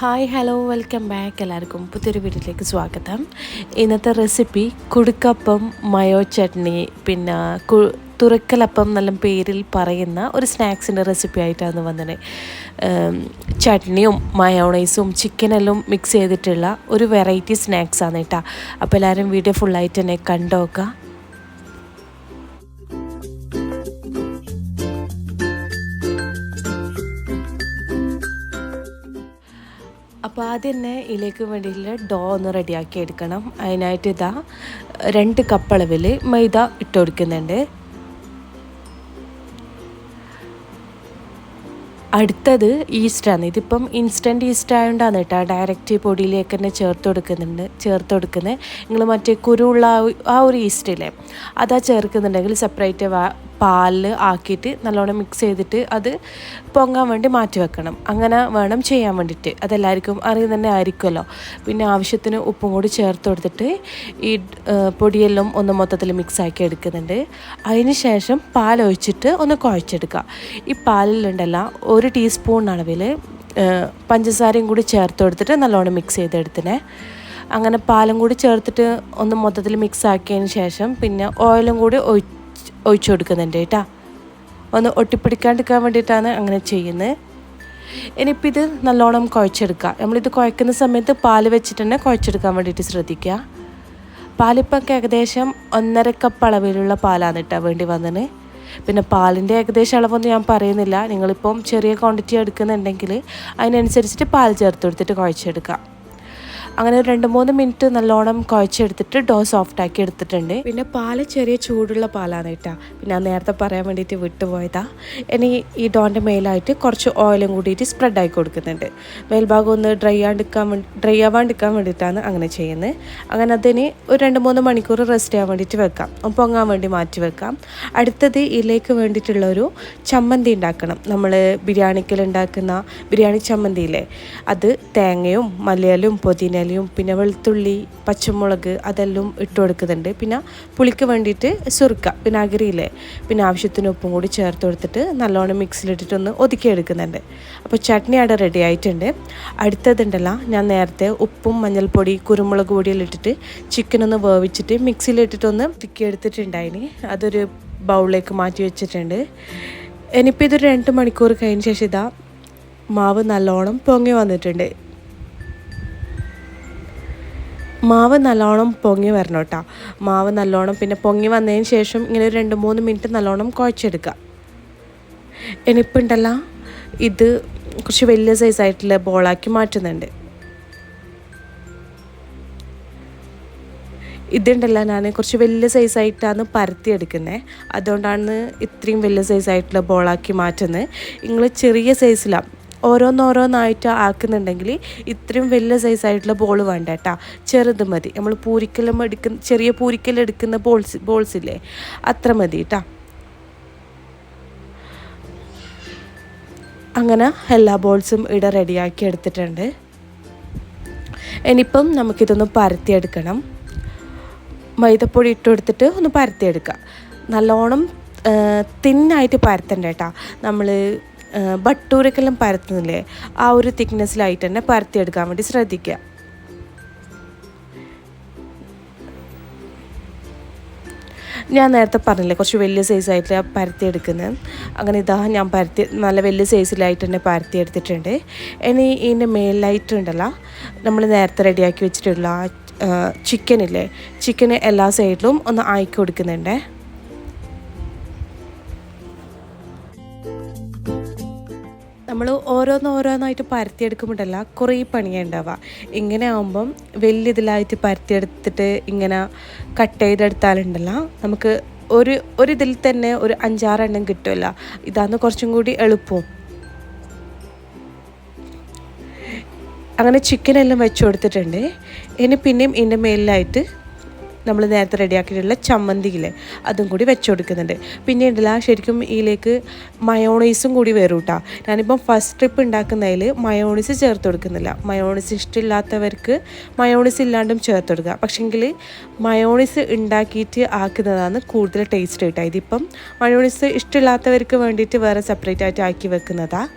Hi hello welcome back എല്ലാവർക്കും പുതിയൊരു വീട്ടിലേക്ക് സ്വാഗതം. ഇന്നത്തെ റെസിപ്പി കുടുക്കപ്പം മയോ ചട്നി പിന്നെ തുറക്കലപ്പം നല്ല പേരിൽ പറയുന്ന ഒരു സ്നാക്സിന്റെ റെസിപ്പി ആയിട്ടാണ് വന്നത്. ചട്നിയും മയോണൈസും ചിക്കനെല്ലാം മിക്സ് ചെയ്തിട്ടുള്ള ഒരു വെറൈറ്റി സ്നാക്സാണ് കേട്ടോ. അപ്പോൾ എല്ലാവരും വീഡിയോ ഫുള്ളായിട്ട് തന്നെ കണ്ടോക്കാം. അപ്പോൾ ആദ്യം തന്നെ ഇതിലേക്ക് വേണ്ടിയിട്ടുള്ള ഡോ ഒന്ന് റെഡിയാക്കി എടുക്കണം. അതിനായിട്ട് ഇതാ രണ്ട് കപ്പ് അളവിൽ മൈദ ഇട്ട് കൊടുക്കുന്നുണ്ട്. അടുത്തത് ഈസ്റ്റാണ് ഇതിപ്പം ഇൻസ്റ്റന്റ് ഈസ്റ്റ് ആയതുകൊണ്ടാണ് കേട്ടോ ഡയറക്റ്റ് പൊടിയിലേക്ക് തന്നെ ചേർത്ത് കൊടുക്കുന്നുണ്ട് ചേർത്ത് കൊടുക്കുന്നത് നിങ്ങൾ മറ്റേ കുരുള്ള ആ ഒരു ഈസ്റ്റ് ഈസ്റ്റില്ലേ അതാ ചേർക്കുന്നുണ്ടെങ്കിൽ സെപ്പറേറ്റ് പാലിൽ ആക്കിയിട്ട് നല്ലോണം മിക്സ് ചെയ്തിട്ട് അത് പൊങ്ങാൻ വേണ്ടി മാറ്റി വെക്കണം. അങ്ങനെ വേണം ചെയ്യാൻ വേണ്ടിയിട്ട്. അതെല്ലാവർക്കും അറിയുന്ന തന്നെ ആയിരിക്കുമല്ലോ. പിന്നെ ആവശ്യത്തിന് ഉപ്പും കൂടി ചേർത്ത് കൊടുത്തിട്ട് ഈ പൊടിയെല്ലാം ഒന്ന് മൊത്തത്തിൽ മിക്സ് ആക്കി എടുക്കുന്നുണ്ട്. അതിന് ശേഷം പാൽ ഒഴിച്ചിട്ട് ഒന്ന് കുഴച്ചെടുക്കുക. ഈ പാലിലുണ്ടല്ല ഒരു ടീസ്പൂൺ അളവിൽ പഞ്ചസാരയും കൂടി ചേർത്ത് കൊടുത്തിട്ട് നല്ലോണം മിക്സ് ചെയ്തെടുത്തിനെ. അങ്ങനെ പാലും കൂടി ചേർത്തിട്ട് ഒന്ന് മൊത്തത്തിൽ മിക്സ് ആക്കിയതിന് ശേഷം പിന്നെ ഓയിലും കൂടി ഒഴിച്ച് ഒഴിച്ചു കൊടുക്കുന്നുണ്ട് കേട്ടോ. ഒന്ന് ഒട്ടിപ്പിടിക്കാണ്ടിരിക്കാൻ വേണ്ടിയിട്ടാണ് അങ്ങനെ ചെയ്യുന്നത് ഇനിയിപ്പോൾ ഇത് നല്ലോണം കുഴച്ചെടുക്കുക. നമ്മളിത് കുഴക്കുന്ന സമയത്ത് പാൽ വെച്ചിട്ട് തന്നെ കുഴച്ചെടുക്കാൻ വേണ്ടിയിട്ട് ശ്രദ്ധിക്കുക. പാലിപ്പൊക്കെ ഏകദേശം ഒന്നര കപ്പ് അളവിലുള്ള പാലാണ് കേട്ടോ വേണ്ടി വന്നത് പിന്നെ പാലിന്റെ ഏകദേശം അളവൊന്നും ഞാൻ പറയുന്നില്ല. നിങ്ങളിപ്പം ചെറിയ ക്വാണ്ടിറ്റി എടുക്കുന്നുണ്ടെങ്കിൽ അതിനനുസരിച്ചിട്ട് പാൽ ചേർത്ത് കൊടുത്തിട്ട് കുഴച്ചെടുക്കാം അങ്ങനെ രണ്ട് മൂന്ന് മിനിറ്റ് നല്ലോണം കുഴച്ചെടുത്തിട്ട് ഡോ സോഫ്റ്റ് ആക്കി എടുത്തിട്ടുണ്ട്. പിന്നെ പാൽ ചെറിയ ചൂടുള്ള പാലാണ് കേട്ടോ. പിന്നെ നേരത്തെ പറയാൻ വേണ്ടിയിട്ട് വിട്ടുപോയതാ. ഇനി ഈ ഡോന്റെ മേലായിട്ട് കുറച്ച് ഓയിലും കൂടിയിട്ട് സ്പ്രെഡ് ആക്കി കൊടുക്കുന്നുണ്ട്. മേൽഭാഗം ഒന്ന് ഡ്രൈ ആണ്ടിക്കാൻ വേണ്ടി ഡ്രൈ ആവാണ്ടിരിക്കാൻ വേണ്ടിയിട്ടാണ് അങ്ങനെ ചെയ്യുന്നത്. അങ്ങനെ അതിന് ഒരു രണ്ട് മൂന്ന് മണിക്കൂർ റെസ്റ്റ് ചെയ്യാൻ വേണ്ടിയിട്ട് വെക്കാം. പൊങ്ങാൻ വേണ്ടി മാറ്റി വെക്കാം. അടുത്തത് ഇതിലേക്ക് വേണ്ടിയിട്ടുള്ള ഒരു ചമ്മന്തി ഉണ്ടാക്കണം. നമ്മൾ ബിരിയാണിക്കൽ ഉണ്ടാക്കുന്ന ബിരിയാണി ചമ്മന്തിയില്ലേ അത് തേങ്ങയും മലയാലും പുതിന ഇലയും പിന്നെ വെളുത്തുള്ളി പച്ചമുളക് അതെല്ലാം ഇട്ട് കൊടുക്കുന്നുണ്ട്. പിന്നെ പുളിക്ക് വേണ്ടിയിട്ട് സുറുക്ക വിനാഗിരിയില്ലേ? പിന്നെ ആവശ്യത്തിന് ഉപ്പും കൂടി ചേർത്ത് കൊടുത്തിട്ട് നല്ലോണം മിക്സിലിട്ടിട്ടൊന്ന് ഒതുക്കിയെടുക്കുന്നുണ്ട് അപ്പോൾ ചട്നി അവിടെ റെഡി ആയിട്ടുണ്ട്. അടുത്തതുണ്ടല്ല ഞാൻ നേരത്തെ ഉപ്പും മഞ്ഞൾപ്പൊടി കുരുമുളക് പൊടിയെല്ലാം ഇട്ടിട്ട് ചിക്കൻ ഒന്ന് വേവിച്ചിട്ട് മിക്സിയിലിട്ടിട്ടൊന്ന് ഒതുക്കിയെടുത്തിട്ടുണ്ടായിന് അതൊരു ബൗളിലേക്ക് മാറ്റി വെച്ചിട്ടുണ്ട്. ഇനിയിപ്പോൾ ഇതൊരു രണ്ട് മണിക്കൂർ കഴിഞ്ഞ ശേഷം ഇതാ മാവ് നല്ലോണം പൊങ്ങി വന്നിട്ടുണ്ട്. മാവ് നല്ലോണം പൊങ്ങി വരണം കേട്ടോ. മാവ് നല്ലോണം പിന്നെ പൊങ്ങി വന്നതിന് ശേഷം ഇങ്ങനെ ഒരു രണ്ട് മൂന്ന് മിനിറ്റ് നല്ലോണം കുഴച്ചെടുക്കുക. ഇനിയിപ്പോൾ ഇത് കുറച്ച് വലിയ സൈസായിട്ടുള്ള ബോളാക്കി മാറ്റുന്നുണ്ട്. ഇതുണ്ടല്ലോ ഞാൻ കുറച്ച് വലിയ സൈസായിട്ടാണ് പരത്തിയെടുക്കുന്നത് അതുകൊണ്ടാണ് ഇത്രയും വലിയ സൈസായിട്ടുള്ള ബോളാക്കി മാറ്റുന്നത്. നിങ്ങൾ ചെറിയ സൈസിലാണ് ഓരോന്നോരോന്നായിട്ട് ആക്കുന്നുണ്ടെങ്കിൽ ഇത്രയും വലിയ സൈസായിട്ടുള്ള ബോൾ വേണ്ട കേട്ടോ ചെറുത് മതി. നമ്മൾ പൂരിക്കലും എടുക്കുന്ന ചെറിയ പൂരിക്കെല്ലാം എടുക്കുന്ന ബോൾസ് ബോൾസ് ഇല്ലേ? അത്ര മതി കേട്ടോ അങ്ങനെ എല്ലാ ബോൾസും ഇട റെഡിയാക്കി എടുത്തിട്ടുണ്ട്. ഇനിയിപ്പം നമുക്കിതൊന്ന് പരത്തിയെടുക്കണം. മൈദപ്പൊടി ഇട്ട് കൊടുത്തിട്ട് ഒന്ന് പരത്തിയെടുക്കുക നല്ലോണം തിന്നായിട്ട് പരത്തണ്ട കേട്ടോ നമ്മൾ ബട്ടൂരക്കെല്ലാം പരത്തുന്നില്ലേ? ആ ഒരു തിക്നെസ്സിലായിട്ട് തന്നെ പരത്തിയെടുക്കാൻ വേണ്ടി ശ്രദ്ധിക്കുക. ഞാൻ നേരത്തെ പറഞ്ഞില്ലേ കുറച്ച് വലിയ സൈസായിട്ട് പരത്തി എടുക്കുന്നത് അങ്ങനെ ഇതാ ഞാൻ പരത്തി നല്ല വലിയ സൈസിലായിട്ട് തന്നെ പരത്തി എടുത്തിട്ടുണ്ട് ഇനി ഇതിന്റെ മേലായിട്ടുണ്ടല്ലോ നമ്മൾ നേരത്തെ റെഡിയാക്കി വെച്ചിട്ടുള്ള ചിക്കനില്ലേ? ചിക്കന് എല്ലാ സൈഡിലും ഒന്ന് ആയിക്കി നമ്മൾ ഓരോന്നോരോന്നായിട്ട് പരത്തിയെടുക്കുമ്പോഴല്ല കുറേ പണിയുണ്ടാവുക ഇങ്ങനെ ആകുമ്പം വലിയ ഇതിലായിട്ട് പരത്തിയെടുത്തിട്ട് ഇങ്ങനെ കട്ട് ചെയ്തെടുത്താലുണ്ടല്ല നമുക്ക് ഒരു ഒരു ഇതിൽ തന്നെ ഒരു അഞ്ചാറെണ്ണം കിട്ടുമല്ല. ഇതാന്ന് കുറച്ചും കൂടി എളുപ്പവും അങ്ങനെ ചിക്കനെല്ലാം വെച്ച് കൊടുത്തിട്ടുണ്ട്. ഇനി പിന്നെയും ഇതിന്റെ മേലിലായിട്ട് നമ്മൾ നേരത്തെ റെഡിയാക്കിയിട്ടുള്ള ചമ്മന്തിയില്ലേ അതും കൂടി വെച്ച് കൊടുക്കുന്നുണ്ട്. പിന്നെ ഉണ്ടല്ല ശരിക്കും ഇതിലേക്ക് മയോണൈസും കൂടി വരും കേട്ടോ. ഞാനിപ്പം ഫസ്റ്റ് ട്രിപ്പ് ഉണ്ടാക്കുന്നതിൽ മയോണൈസ് ചേർത്ത് കൊടുക്കുന്നില്ല. മയോണൈസ് ഇഷ്ടമില്ലാത്തവർക്ക് മയോണൈസ് ഇല്ലാണ്ടും ചേർത്ത് കൊടുക്കുക. പക്ഷേങ്കിൽ മയോണൈസ് ഉണ്ടാക്കിയിട്ട് ആക്കുന്നതാണ് കൂടുതൽ ടേസ്റ്റ് കിട്ടുക ഇതിപ്പം മയോണൈസ് ഇഷ്ടമില്ലാത്തവർക്ക് വേണ്ടിയിട്ട് വേറെ സെപ്പറേറ്റ് ആയിട്ട് ആക്കി വെക്കുന്നതാണ്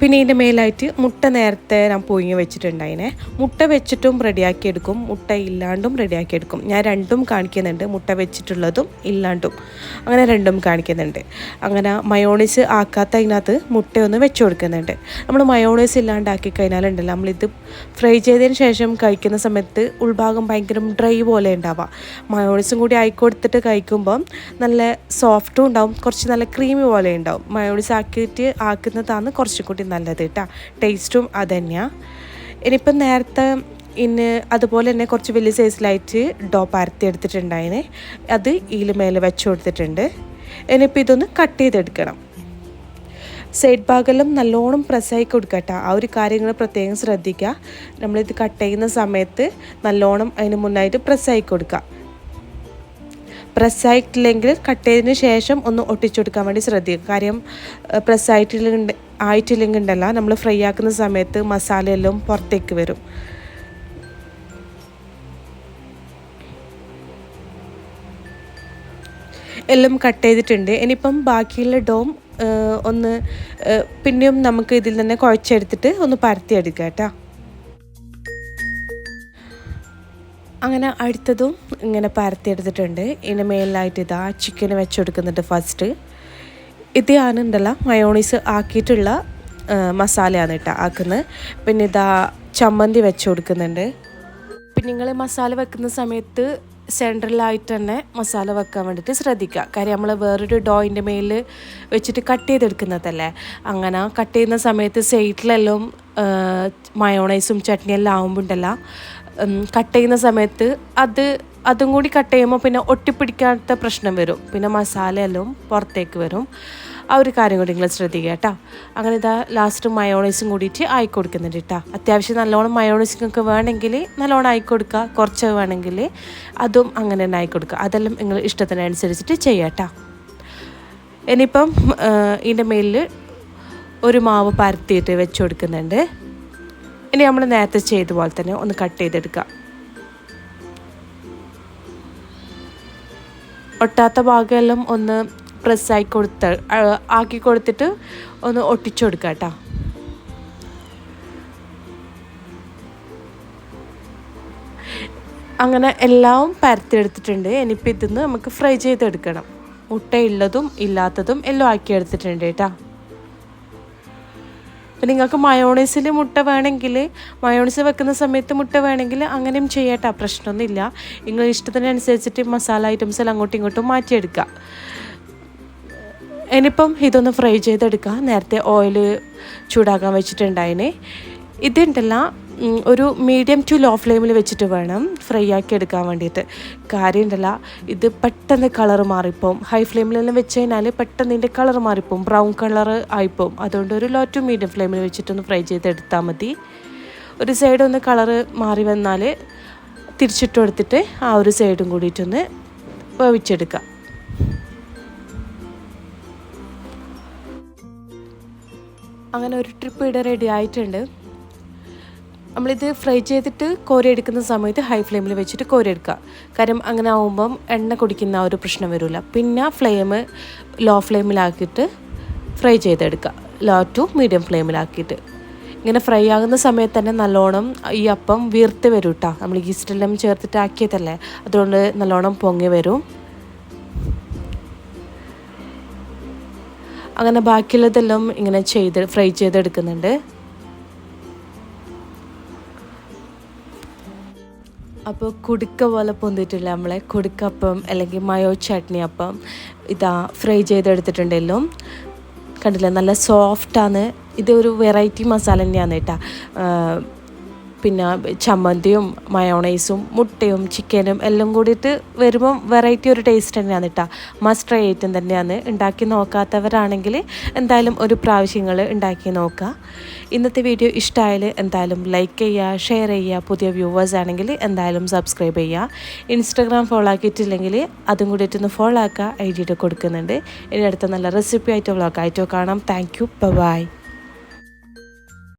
പിന്നെ ഇതിന്റെ മേലായിട്ട് മുട്ട നേരത്തെ ഞാൻ പൊയിഞ്ഞ് വെച്ചിട്ടുണ്ടായിനെ. മുട്ട വെച്ചിട്ടും റെഡിയാക്കി എടുക്കും. മുട്ട ഇല്ലാണ്ടും റെഡിയാക്കി എടുക്കും. ഞാൻ രണ്ടും കാണിക്കുന്നുണ്ട്. മുട്ട വെച്ചിട്ടുള്ളതും ഇല്ലാണ്ടും. അങ്ങനെ രണ്ടും കാണിക്കുന്നുണ്ട്. അങ്ങനെ മയോണൈസ് ആക്കാത്ത അതിനകത്ത് മുട്ടയൊന്ന് വെച്ച് കൊടുക്കുന്നുണ്ട്. നമ്മൾ മയോണൈസ് ഇല്ലാണ്ടാക്കി കഴിഞ്ഞാലുണ്ടല്ലോ നമ്മളിത് ഫ്രൈ ചെയ്തതിന് ശേഷം കഴിക്കുന്ന സമയത്ത് ഉൾഭാഗം ഭയങ്കര ഡ്രൈ പോലെ ഉണ്ടാവാം. മയോണൈസും കൂടി ആയിക്കൊടുത്തിട്ട് കഴിക്കുമ്പം നല്ല സോഫ്റ്റും ഉണ്ടാവും. കുറച്ച് നല്ല ക്രീമി പോലെ ഉണ്ടാവും. മയോണൈസ് ആക്കിയിട്ട് ആക്കുന്നതാണ് കുറച്ചും കൂടി നല്ലത് കേട്ടോ ടേസ്റ്റും അത് തന്നെയാണ് ഇനിയിപ്പം നേരത്തെ ഇന്ന് അതുപോലെ തന്നെ കുറച്ച് വലിയ സൈസിലായിട്ട് ഡോ പരത്തി എടുത്തിട്ടുണ്ടായിന്. അത് ഇതിൽ മേലെ വെച്ച് കൊടുത്തിട്ടുണ്ട്. ഇനിയിപ്പോൾ ഇതൊന്ന് കട്ട് ചെയ്തെടുക്കണം. സൈഡ് ഭാഗമെല്ലാം നല്ലോണം പ്രസ്സായി കൊടുക്കട്ടെ ആ ഒരു കാര്യങ്ങൾ പ്രത്യേകം ശ്രദ്ധിക്കുക നമ്മളിത് കട്ട് ചെയ്യുന്ന സമയത്ത് നല്ലോണം അതിന് മുന്നായിട്ട് പ്രസ്സായി കൊടുക്കുക പ്രസ്സായിട്ടില്ലെങ്കിൽ കട്ട് ചെയ്തതിന് ശേഷം ഒന്ന് ഒട്ടിച്ചെടുക്കാൻ വേണ്ടി ശ്രദ്ധിക്കുക. കാര്യം പ്രസ്സായിട്ടില്ലെങ്കിൽ ആയിട്ടില്ലെങ്കിൽ ഉണ്ടല്ല നമ്മൾ ഫ്രൈ ആക്കുന്ന സമയത്ത് മസാലയെല്ലാം പുറത്തേക്ക് വരും. എല്ലാം കട്ട് ചെയ്തിട്ടുണ്ട്. ഇനിയിപ്പം ബാക്കിയുള്ള ഡോം ഒന്ന് പിന്നെയും നമുക്ക് ഇതിൽ തന്നെ കുഴച്ചെടുത്തിട്ട് ഒന്ന് പരത്തി എടുക്കാം കേട്ടോ. അങ്ങനെ അടുത്തതും ഇങ്ങനെ പരത്തിയെടുത്തിട്ടുണ്ട്. ഇതിന് മേലായിട്ട് ഇതാ ചിക്കൻ വെച്ച് കൊടുക്കുന്നുണ്ട് ഫസ്റ്റ് ഇത് ഞാനുണ്ടല്ല മയോണീസ് ആക്കിയിട്ടുള്ള മസാലയാണ് കേട്ടോ ആക്കുന്നത്. പിന്നെ ഇതാ ചമ്മന്തി വെച്ച് കൊടുക്കുന്നുണ്ട് പിന്നെ നിങ്ങൾ മസാല വെക്കുന്ന സമയത്ത് സെൻട്രലായിട്ട് തന്നെ മസാല വെക്കാൻ വേണ്ടിയിട്ട് ശ്രദ്ധിക്കുക. കാര്യം നമ്മൾ വേറൊരു ഡോയിന്റെ മേലിൽ വെച്ചിട്ട് കട്ട് ചെയ്തെടുക്കുന്നതല്ലേ? അങ്ങനെ കട്ട് ചെയ്യുന്ന സമയത്ത് സൈഡിലെല്ലാം മയോണൈസും ചട്നിയെല്ലാം ആകുമ്പോണ്ടല്ലോ കട്ട് ചെയ്യുന്ന സമയത്ത് അത് അതും കൂടി കട്ട് ചെയ്യുമ്പോൾ പിന്നെ ഒട്ടിപ്പിടിക്കാത്ത പ്രശ്നം വരും. പിന്നെ മസാലയെല്ലാം പുറത്തേക്ക് വരും. ആ ഒരു കാര്യം കൂടി നിങ്ങൾ ശ്രദ്ധിക്കുക കേട്ടോ. അങ്ങനെ ഇതാ ലാസ്റ്റ് മയോണൈസും കൂടിയിട്ട് ആയി കൊടുക്കുന്നുണ്ട് കേട്ടോ. അത്യാവശ്യം നല്ലോണം മയോണൈസിനൊക്കെ വേണമെങ്കിൽ നല്ലോണം ആയി കൊടുക്കുക. കുറച്ച് വേണമെങ്കിൽ അതും അങ്ങനെ തന്നെ ആയി കൊടുക്കുക. അതെല്ലാം നിങ്ങൾ ഇഷ്ടത്തിനനുസരിച്ചിട്ട് ചെയ്യാം കേട്ടോ. ഇനിയിപ്പം ഇതിന്റെ മേലിൽ ഒരു മാവ് പരത്തിയിട്ട് വെച്ച് കൊടുക്കുന്നുണ്ട്. ഇനി നമ്മൾ നേരത്തെ ചെയ്ത പോലെ തന്നെ ഒന്ന് കട്ട് ചെയ്തെടുക്കുക. ഒട്ടാത്ത ഭാഗമെല്ലാം ഒന്ന് പ്രസ്സായി കൊടുത്ത് ആക്കി കൊടുത്തിട്ട് ഒന്ന് ഒട്ടിച്ചു കൊടുക്കുക കേട്ടോ. അങ്ങനെ എല്ലാം പരത്തിയെടുത്തിട്ടുണ്ട്. ഇനിയിപ്പോൾ ഇതിന്ന് നമുക്ക് ഫ്രൈ ചെയ്തെടുക്കണം. മുട്ടയുള്ളതും ഇല്ലാത്തതും എല്ലാം ആക്കി എടുത്തിട്ടുണ്ട് കേട്ടോ. അപ്പം നിങ്ങൾക്ക് മയോണൈസിൽ മുട്ട വേണമെങ്കിൽ മയോണൈസ് വെക്കുന്ന സമയത്ത് മുട്ട വേണമെങ്കിൽ അങ്ങനെയും ചെയ്യട്ടോ പ്രശ്നമൊന്നുമില്ല. നിങ്ങൾ ഇഷ്ടത്തിനനുസരിച്ചിട്ട് മസാല ഐറ്റംസ് എല്ലാം അങ്ങോട്ടും ഇങ്ങോട്ടും മാറ്റിയെടുക്കുക. ഇനിയിപ്പം ഇതൊന്ന് ഫ്രൈ ചെയ്തെടുക്കുക. നേരത്തെ ഓയിൽ ചൂടാക്കാൻ വെച്ചിട്ടുണ്ടായിന്. ഇതുണ്ടല്ല ഒരു മീഡിയം ടു ലോ ഫ്ലെയിമിൽ വെച്ചിട്ട് വേണം ഫ്രൈ ആക്കി എടുക്കാൻ വേണ്ടിയിട്ട്. കാര്യം ഉണ്ടല്ല ഇത് പെട്ടെന്ന് കളർ മാറിപ്പോവും. ഹൈ ഫ്ലെയിമിലെല്ലാം വെച്ച് കഴിഞ്ഞാൽ പെട്ടെന്ന് ഇതിന്റെ കളർ മാറിപ്പോവും. ബ്രൗൺ കളർ ആയിപ്പോവും. അതുകൊണ്ട് ഒരു ലോ ടു മീഡിയം ഫ്ലെയിമിൽ വെച്ചിട്ടൊന്ന് ഫ്രൈ ചെയ്തെടുത്താൽ മതി. ഒരു സൈഡ് ഒന്ന് കളർ മാറി വന്നാൽ തിരിച്ചിട്ട് കൊടുത്തിട്ട് ആ ഒരു സൈഡും കൂടിയിട്ടൊന്ന് വേവിച്ചെടുക്കുക അങ്ങനെ ഒരു ട്രിപ്പ് ഇവിടെ റെഡി ആയിട്ടുണ്ട്. നമ്മളിത് ഫ്രൈ ചെയ്തിട്ട് കോരി എടുക്കുന്ന സമയത്ത് ഹൈ ഫ്ലെയിമിൽ വെച്ചിട്ട് കോരി എടുക്കുക. കാര്യം അങ്ങനെ ആകുമ്പം എണ്ണ കുടിക്കുന്ന ഒരു പ്രശ്നം വരില്ല പിന്നെ ഫ്ലെയിം ലോ ഫ്ലെയിമിലാക്കിയിട്ട് ഫ്രൈ ചെയ്തെടുക്കുക. ലോ ടു മീഡിയം ഫ്ലെയിമിലാക്കിയിട്ട് ഇങ്ങനെ ഫ്രൈ ആകുന്ന സമയത്ത് തന്നെ നല്ലോണം ഈ അപ്പം വീർത്ത് വരും കേട്ടോ നമ്മൾ ഈസ്റ്റെല്ലാം ചേർത്തിട്ട് ആക്കിയതല്ലേ? അതുകൊണ്ട് നല്ലോണം പൊങ്ങി വരും. അങ്ങനെ ബാക്കിയുള്ളതെല്ലാം ഇങ്ങനെ ചെയ്ത് ഫ്രൈ ചെയ്തെടുക്കുന്നുണ്ട്. അപ്പോൾ കുടുക്ക പോലെ പൊന്തിട്ടില്ല നമ്മളെ. കുടുക്കപ്പം അല്ലെങ്കിൽ മയോ ചട്നി അപ്പം ഇതാ ഫ്രൈ ചെയ്തെടുത്തിട്ടുണ്ടല്ലോ. കണ്ടില്ലേ? നല്ല സോഫ്റ്റാണ് ഇത് ഒരു വെറൈറ്റി മസാല തന്നെയാണ് കേട്ടോ. പിന്നെ ചമ്മന്തിയും മയോണൈസും മുട്ടയും ചിക്കനും എല്ലാം കൂടിയിട്ട് വരുമ്പം വെറൈറ്റി ഒരു ടേസ്റ്റ് തന്നെയാണ് കേട്ടോ മസ്റ്റ് ട്രൈ ഐറ്റം തന്നെയാണ്. ഉണ്ടാക്കി നോക്കാത്തവരാണെങ്കിൽ എന്തായാലും ഒരു പ്രാവശ്യങ്ങൾ ഉണ്ടാക്കി നോക്കുക ഇന്നത്തെ വീഡിയോ ഇഷ്ടമായാൽ എന്തായാലും ലൈക്ക് ചെയ്യുക ഷെയർ ചെയ്യുക പുതിയ വ്യൂവേഴ്സ് ആണെങ്കിൽ എന്തായാലും സബ്സ്ക്രൈബ് ചെയ്യുക ഇൻസ്റ്റാഗ്രാം ഫോളോ ആക്കിയിട്ടില്ലെങ്കിൽ അതും കൂടിയിട്ടൊന്ന് ഫോളോ ആക്കുക ഐ ഡിയുടെ കൊടുക്കുന്നുണ്ട്. ഇനി അടുത്ത നല്ല റെസിപ്പി ആയിട്ടോ വ്ളോഗ് ആയിട്ടോ കാണാം. Thank you by